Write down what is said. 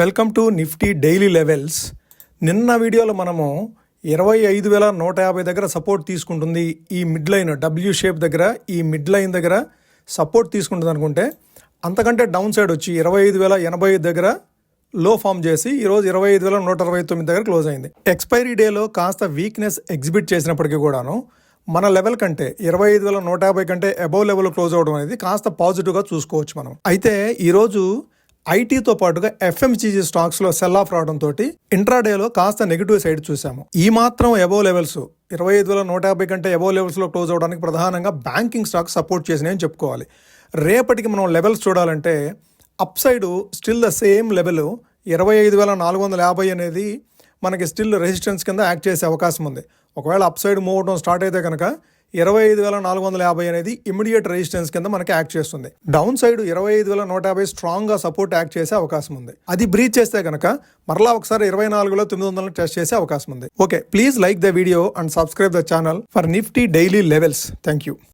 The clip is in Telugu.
Welcome to Nifty daily levels. నిన్న వీడియోలో మనము ఇరవై ఐదు వేల నూట యాభై దగ్గర సపోర్ట్ తీసుకుంటుంది ఈ మిడ్ లైన్ డబ్ల్యూ షేప్ దగ్గర ఈ మిడ్ లైన్ దగ్గర సపోర్ట్ తీసుకుంటుంది అనుకుంటే అంతకంటే డౌన్ సైడ్ వచ్చి ఇరవై ఐదు వేల ఎనభై ఐదు దగ్గర లో ఫామ్ చేసి ఈరోజు ఇరవై ఐదు వేల నూట అరవై తొమ్మిది దగ్గర క్లోజ్ అయింది. ఎక్స్పైరీ డేలో కాస్త వీక్నెస్ ఎగ్జిబిట్ చేసినప్పటికీ కూడాను మన లెవెల్ కంటే ఇరవై ఐదు వేల నూట యాభై కంటే అబౌవ్ లెవెల్ క్లోజ్ అవ్వడం అనేది కాస్త పాజిటివ్గా చూసుకోవచ్చు మనం. అయితే ఈరోజు ఐటీతో పాటుగా ఎఫ్ఎంసీజీ స్టాక్స్లో సెల్ ఆఫ్ రావడంతో ఇంట్రాడేలో కాస్త నెగిటివ్ సైడ్ చూసాము. ఈ మాత్రం ఎబో లెవెల్స్ ఇరవై ఐదు వేల నూట యాభై కంటే ఎబో లెవెల్స్లో క్లోజ్ అవడానికి ప్రధానంగా బ్యాంకింగ్ స్టాక్ సపోర్ట్ చేసినాయని చెప్పుకోవాలి. రేపటికి మనం లెవెల్స్ చూడాలంటే upside still the same level ఇరవై ఐదు వేల నాలుగు వందల యాభై అనేది మనకి స్టిల్ రెసిస్టెన్స్ కింద యాక్ట్ చేసే అవకాశం ఉంది. ఒకవేళ అప్ సైడ్ మూవ్ అవడం స్టార్ట్ అయితే కనుక ఇరవై ఐదు వేల నాలుగు వందల యాభై అనేది ఇమీడియట్ రెసిస్టెన్స్ కింద మనకి యాక్ట్ చేస్తుంది. డౌన్ సైడ్ ఇరవై ఐదు వేల నూట యాభై స్ట్రాంగ్గా సపోర్ట్ యాక్ట్ చేసే అవకాశం ఉంది. అది బ్రీచ్ చేస్తే కనుక మరలా ఒకసారి ఇరవై నాలుగులో తొమ్మిది వందలను టెస్ట్ చేసే అవకాశం ఉంది. Okay please like the video and subscribe the channel for Nifty daily levels thank you